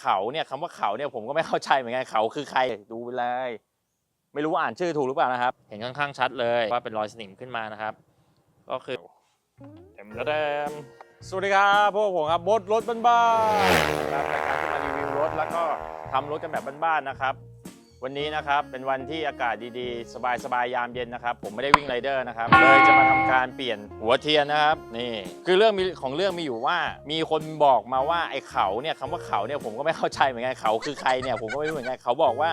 เขาเนี่ยคำว่าเขาเนี่ยผมก็ไม่เข้าใจเหมือนกันเขาคือใครดูไปเลย ไม่รู้ว่าอ่านชื่อถูกหรือเปล่านะครับ เห็นค่อนข้างชัดเลยว่าเป็นรอยสนิมขึ้นมานะครับ ก็คือเต็มระเดมสวัสดีครับพวกผมครับบดรถบ้านๆครับรายการที่มารีวิวรถแล้วก็ทำรถกันแบบบ้านๆนะครับ วันนี้นะครับเป็นวันที่อากาศดีๆ สบายๆยามเย็นนะครับ ผมไม่ได้วิ่งไรเดอร์นะครับเลยจะมาทำการเปลี่ยนหัวเทียนนะครับนี่คือเรื่องของเรื่องมีอยู่ว่า มีคนบอกมาว่าไอ้เขาเนี่ยคำว่าเขาเนี่ยผมก็ไม่เข้าใจเหมือนกันเขาคือใครเนี่ยผมก็ไม่รู้เหมือนกันเขาบอกว่า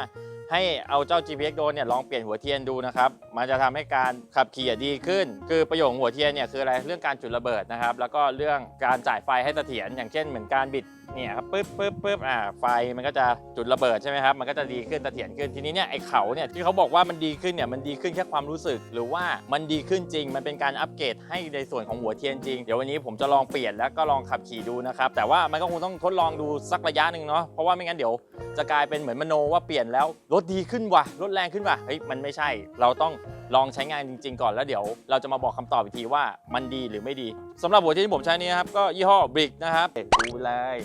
ให้เอาเจ้า GPX โดนเนี่ยลองเปลี่ยนหัวเทียนดูนะครับ มันจะทำให้การขับขี่ดีขึ้น คือประโยชน์ของหัวเทียนเนี่ยคืออะไร เรื่องการจุดระเบิดนะครับ แล้วก็เรื่องการจ่ายไฟให้เสถียร อย่างเช่นเหมือนการบิด เนี่ยครับปึ๊บปึ๊บปึ๊บอ่าไฟมันก็จะจุดระเบิดใช่ไหมครับมันก็จะดีขึ้นตะเถียรขึ้นทีนี้เนี่ยไอ้เขาเนี่ยที่เขาบอกว่ามันดีขึ้นเนี่ยมันดีขึ้นแค่ความรู้สึก หรือว่ามันดีขึ้นจริง มันเป็นการอัปเกรดให้ในส่วนของหัวเทียนจริงเดี๋ยววันนี้ผมจะลองเปลี่ยนแล้วก็ลองขับขี่ดูนะครับแต่ว่ามันก็คงต้องทดลองดูสักระยะหนึ่งเนาะเพราะว่าไม่งั้นเดี๋ยวจะกลายเป็นเหมือนมโนว่าเปลี่ยนแล้วรถดีขึ้นว่ะรถแรงขึ้นว่ะเฮ้ยมันไม่ใช่เราต้อง ลองใช้งานจริง ๆ ก่อนแล้วเดี๋ยวเราจะมาบอกคำตอบอีกทีว่ามันดีหรือไม่ดีสำหรับหัวที่ผมใช้นี้ครับก็ยี่ห้อบริกนะครับดูไปเลย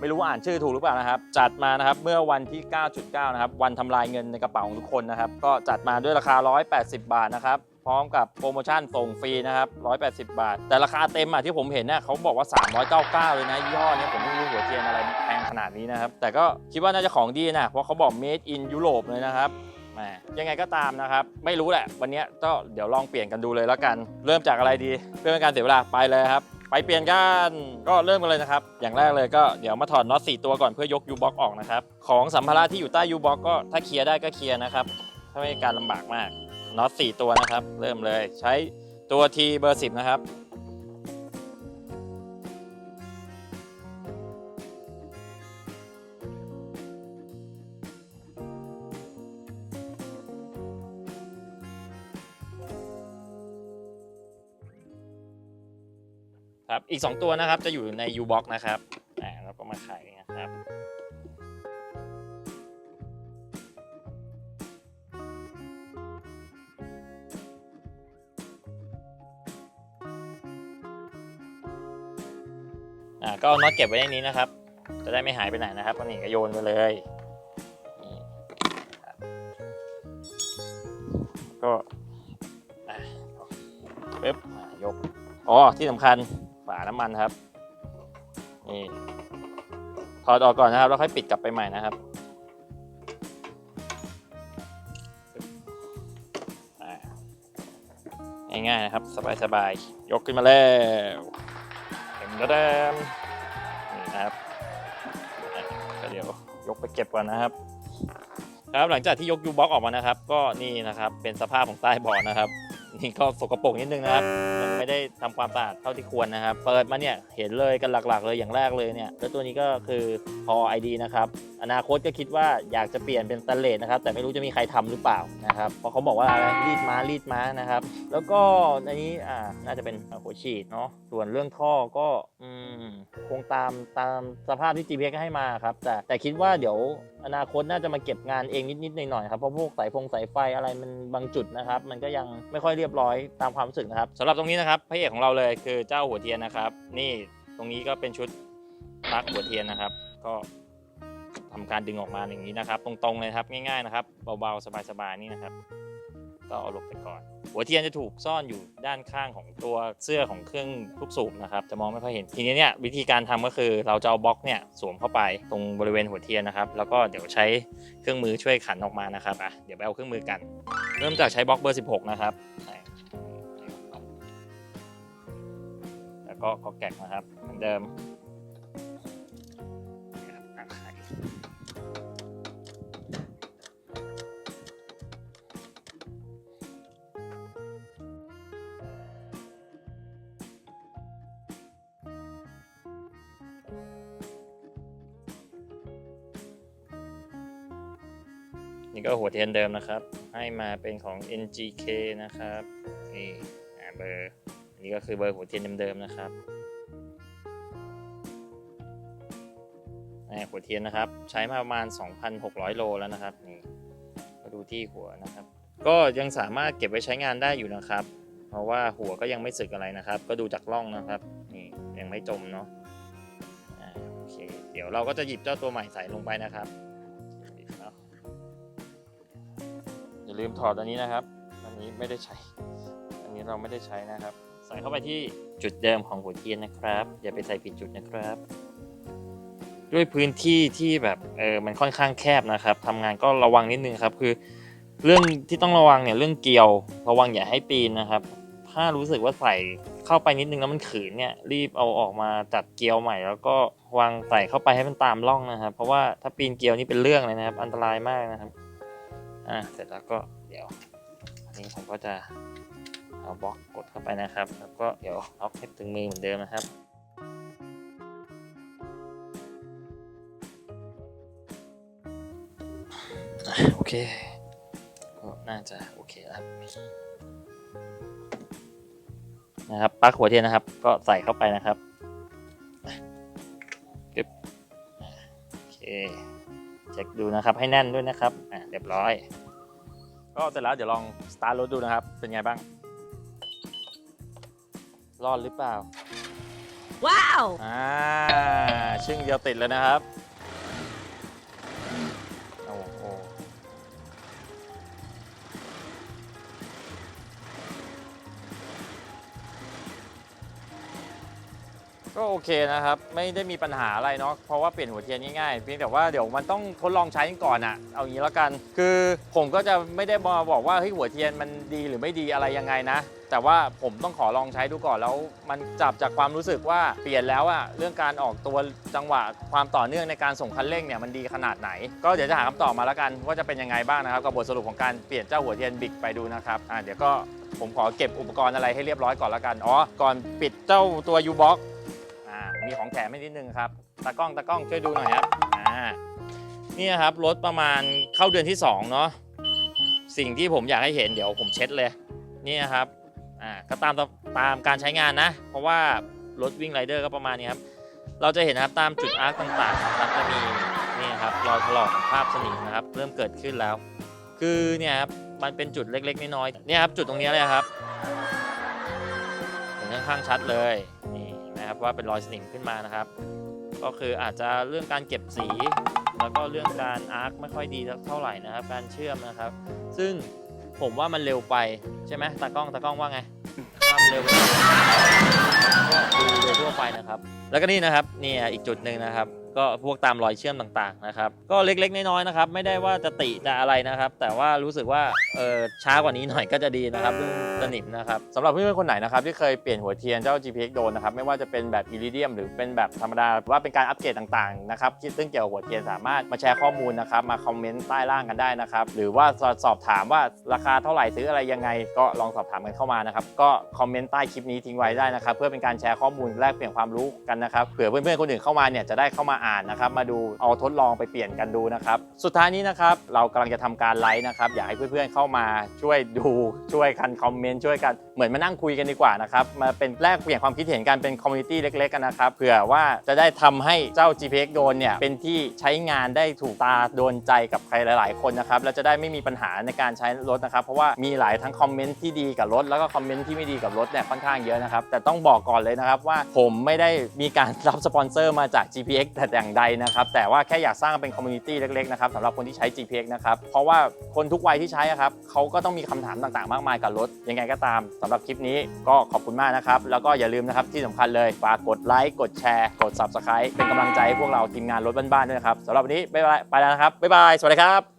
ไม่รู้ว่าอ่านชื่อถูกหรือเปล่านะครับ จัดมานะครับเมื่อวันที่ 9.9 นะครับ วันทำลายเงินในกระเป๋าของทุกคนนะครับ ก็จัดมาด้วยราคา 180 บาทนะครับ พร้อมกับโปรโมชั่นส่งฟรีนะครับ 180 บาท แต่ราคาเต็มอะที่ผมเห็นน่ะเขาบอกว่า 399 เลยนะยี่ห้อนี้ผมไม่รู้หัวเทียนอะไรแพงขนาดนี้นะครับ แต่ก็คิดว่าน่าจะของดีนะ เพราะเขาบอก made in Europe เลยนะครับ แหมยังไงก็ตามนะครับ ไม่รู้แหละ วันนี้ก็เดี๋ยวลองเปลี่ยนกันดูเลยแล้วกัน เริ่มจากอะไรดี เพื่อเป็นการเสียเวลาไปเลยครับ ไปเปลี่ยนกันก็เริ่มกันเลยนะครับ อย่างแรกเลยก็เดี๋ยวมาถอดน็อต4ตัวก่อนเพื่อยก U-box ออกนะครับ ของสัมภาระที่อยู่ใต้ U-box ก็ถ้าเคลียร์ได้ก็เคลียร์นะครับ ถ้าไม่การลำบากมากน็อต4ตัวนะครับ เริ่มเลยใช้ตัว T เบอร์10นะครับ ครับอีก 2 ตัวนะครับจะอยู่ใน U-box นะครับอ่าแล้วก็มาไขนะครับอ่าก็เอาน็อตเก็บไว้ในนี้นะครับ จะได้ไม่หายไปไหนนะครับก็นี่ก็โยนไปเลยก็ปึ๊บยกอ๋อที่สำคัญ ฝาน้ำมันครับ นี่ถอดออกก่อนนะครับ แล้วค่อยปิดกลับไปใหม่นะครับง่ายๆนะครับ สบายๆยกขึ้นมาแล้วเต็มกระเดมนี่นะครับก็เดี๋ยวยกไปเก็บก่อนนะครับ ครับหลังจากที่ยกยูบ็อกออกมานะครับ ก็นี่นะครับเป็นสภาพของใต้บาะนะครับ นี่ก็สกปรกนิดนึงนะครับยังไม่ได้ทำความสะอาดเท่าที่ควรนะครับ เปิดมาเนี่ยเห็นเลยกันหลักๆ เลยอย่างแรกเลยเนี่ย แล้วตัวนี้ก็คือพอ ID นะครับ อนาคตก็คิดว่าอยากจะเปลี่ยนเป็นสแตนเลสนะครับ แต่ไม่รู้จะมีใครทำหรือเปล่านะครับ เพราะเขาบอกว่าอะไรรีดม้ารีดม้านะครับ แล้วก็อันนี้อ่าน่าจะเป็นหัวฉีดเนาะ ส่วนเรื่องท่อก็อืมคงตามตามสภาพที่ GPS ให้มาครับ แต่แต่คิดว่าเดี๋ยวอนาคตน่าจะมาเก็บงานเองนิดๆหน่อยๆครับ เพราะพวกสายฟงสายไฟอะไรมันบางจุดนะครับ มันก็ยังไม่ค่อยเรียบร้อยตามความรู้สึกนะครับสำหรับตรงนี้นะครับพระเอกของเราเลยคือเจ้าหัวเทียนนะครับ นี่ตรงนี้ก็เป็นชุดปลั๊กหัวเทียนนะครับ ก็ทำการดึงออกมาอย่างนี้นะครับ ตรงๆเลยครับง่ายๆนะครับเบาๆสบายๆนี่นะครับ ก็เอาหลบไปก่อน หัวเทียนจะถูกซ่อนอยู่ด้านข้างของตัวเสื้อของเครื่องลูกสูบนะครับ จะมองไม่ค่อยเห็นทีนี้เนี่ยวิธีการทำก็คือเราจะเอาบล็อกเนี่ยสวมเข้าไปตรงบริเวณหัวเทียนนะครับ แล้วก็เดี๋ยวใช้เครื่องมือช่วยขันออกมานะครับอะเดี๋ยวไปเอาเครื่องมือกัน เริ่มจากใช้บล็อกเบอร์ 16 นะครับ แล้วก็ก็แกะนะครับ เหมือนเดิม นี่ก็หัวเทียนเดิมนะครับ ให้มาเป็นของ NGK นะครับนี่เบอร์อันนี้ก็คือเบอร์หัวเทียนเดิมๆนะครับอ่หัวเทียนนะครับ ใช้มาประมาณ 2,600 โลแล้วนะครับนี่มาดูที่หัวนะครับ ก็ยังสามารถเก็บไว้ใช้งานได้อยู่นะครับ เพราะว่าหัวก็ยังไม่สึกอะไรนะครับ ก็ดูจากร่องนะครับนี่ยังไม่จมเนาะโอเค เดี๋ยวเราก็จะหยิบเจ้าตัวใหม่ใส่ลงไปนะครับ ลืมถอดอันนี้นะครับ อันนี้ไม่ได้ใช้ อันนี้เราไม่ได้ใช้นะครับ ใส่เข้าไปที่จุดเดิมของหัวเทียนนะครับ อย่าไปใส่ผิดจุดนะครับ ด้วยพื้นที่ที่แบบเออมันค่อนข้างแคบนะครับทำงานก็ระวังนิดนึงครับ คือ เรื่องที่ต้องระวังเนี่ยเรื่องเกลียว ระวังอย่าให้ปีนนะครับ ถ้ารู้สึกว่าใส่เข้าไปนิดนึงแล้วมันขืนเนี่ยรีบเอาออกมาจัดเกลียวใหม่ แล้วก็วางใส่เข้าไปให้มันตามร่องนะครับ เพราะว่าถ้าปีนเกลียวนี่เป็นเรื่องเลยนะครับ อันตรายมากนะครับ อ่าเสร็จแล้วก็เดี๋ยวอันนี้ผมก็จะเอาบล็อกกดเข้าไปนะครับ แล้วก็เดี๋ยวล็อกให้ถึงมือเหมือนเดิมนะครับโอเค ก็น่าจะโอเคแล้วครับนะครับปลั๊กหัวเทียนนะครับ ก็ใส่เข้าไปนะครับอะปึ๊บโอเค เช็คดูนะครับให้แน่นด้วยนะครับอะเรียบร้อย ก็เสร็จแล้วเดี๋ยวลองสตาร์ทรถดูนะครับ เป็นไงบ้าง รอดหรือเปล่า Wow! อ่าชึ่งเดียวติดเลยนะครับ ก็โอเคนะครับ ไม่ได้มีปัญหาอะไรเนาะเพราะว่าเปลี่ยนหัวเทียนง่ายๆเพียงแต่ว่าเดี๋ยวมันต้องทดลองใช้ก่อนอะเอางี้แล้วกัน คือผมก็จะไม่ได้มาบอกว่าเฮ้ยหัวเทียนมันดีหรือไม่ดีอะไรยังไงนะ แต่ว่าผมต้องขอลองใช้ดูก่อนแล้ว มันจับจากความรู้สึกว่าเปลี่ยนแล้วอะเรื่องการออกตัวจังหวะความต่อเนื่องในการส่งคันเร่งเนี่ยมันดีขนาดไหน ก็เดี๋ยวจะหาคำตอบมาแล้วกัน ว่าจะเป็นยังไงบ้างนะครับกับบทสรุปของการเปลี่ยนเจ้าหัวเทียนบิกไปดูนะครับอ่าเดี๋ยวก็ผมขอเก็บอุปกรณ์อะไรให้เรียบร้อยก่อนแล้วกัน อ๋อ ก่อนปิดเจ้าตัว U box มีของแถมให้นิดนึงครับตากล้องตากล้องช่วยดูหน่อยครับอ่านี่ครับรถประมาณเข้าเดือนที่สองเนาะสิ่งที่ผมอยากให้เห็นเดี๋ยวผมเช็ดเลยนี่ครับอ่าก็ตามตามการใช้งานนะ เพราะว่ารถวิ่งไรเดอร์ก็ประมาณนี้ครับเราจะเห็นนะครับตามจุดอาร์คต่างๆนะครับจะมีนี่ครับรอยถลอกภาพสนิมนะครับ เริ่มเกิดขึ้นแล้ว คือเนี่ยครับมันเป็นจุดเล็กๆน้อยๆเนี่ยครับจุดตรงนี้เลยครับเห็นค่อนข้างชัดเลยนี่ นะครับว่าเป็นรอยสนิมขึ้นมานะครับ ก็คืออาจจะเรื่องการเก็บสี แล้วก็เรื่องการอาร์คไม่ค่อยดีเท่าไหร่นะครับ การเชื่อมนะครับ ซึ่งผมว่ามันเร็วไปใช่ไหมตากล้องตากล้องว่าไงว่ามันเร็วไปก็ดูโดยทั่วไปนะครับ แล้วก็นี่นะครับนี่อีกจุดหนึ่งนะครับ ก็พวกตามรอยเชื่อมต่างๆนะครับก็เล็กๆน้อยๆนะครับไม่ได้ว่าจะติจะอะไรนะครับ แต่ว่ารู้สึกว่าเออช้ากว่านี้หน่อยก็จะดีนะครับเรื่องสนิมนะครับสำหรับเพื่อนๆคนไหนนะครับที่เคยเปลี่ยนหัวเทียนเจ้า GPX โดนนะครับไม่ว่าจะเป็นแบบ Iridium หรือเป็นแบบธรรมดาว่าเป็นการอัปเกรดต่างๆนะครับที่ซึ่งเกี่ยวกับหัวเทียนสามารถมาแชร์ข้อมูลนะครับมาคอมเมนต์ใต้ล่างกันได้นะครับหรือว่าสอบถามว่าราคาเท่าไหร่ซื้ออะไรยังไง ก็ลองสอบถามกันเข้ามานะครับก็คอมเมนต์ใต้คลิปนี้ทิ้งไว้ได้นะครับเพื่อเป็นการแชร์ข้อมูลแลกเปลี่ยนความรู้กันนะครับเผื่อเพื่อนๆคนอื่นเข้ามาเนี่ยจะได้เข้ามาอ่านนะครับ มาดูเอาทดลองไปเปลี่ยนกันดูนะครับ สุดท้ายนี้นะครับเรากำลังจะทำการไลฟ์นะครับ อยากให้เพื่อนๆเข้ามาช่วยดูช่วยกันคอมเมนต์ช่วยกันเหมือนมานั่งคุยกันดีกว่านะครับมาเป็นแลกเปลี่ยนความคิดเห็นกันเป็นคอมมูนิตี้เล็กๆกันนะครับเผื่อว่าจะได้ทำให้เจ้า GPX โดนเนี่ยเป็นที่ใช้งานได้ถูกตาโดนใจกับใครหลาย ๆ คนนะครับแล้วจะได้ไม่มีปัญหาในการใช้รถนะครับ เพราะว่ามีหลายทั้งคอมเมนต์ที่ดีกับรถแล้วก็คอมเมนต์ที่ไม่ดีกับรถเนี่ยค่อนข้างเยอะนะครับแต่ต้องบอกก่อนเลยนะครับว่าผมไม่ได้มีการรับสปอนเซอร์มาจาก GPX แต่อย่างใดนะครับ แต่ว่าแค่อยากสร้างเป็นคอมมูนิตี้เล็กๆนะครับสำหรับคนที่ใช้ GPX นะครับเพราะว่าคนทุกวัยที่ใช้อะครับเขาก็ต้องมีคำถามต่างๆ มากมายกับรถ ยังไงก็ตามสำหรับคลิปนี้ก็ขอบคุณมากนะครับ แล้วก็อย่าลืมนะครับที่สำคัญเลยฝากกดไลค์กดแชร์กด Subscribe เป็นกำลังใจให้พวกเราทีมงานรถบ้านๆด้วยนะครับสำหรับวันนี้ไปแล้วนะครับบ๊ายบายสวัสดีครับ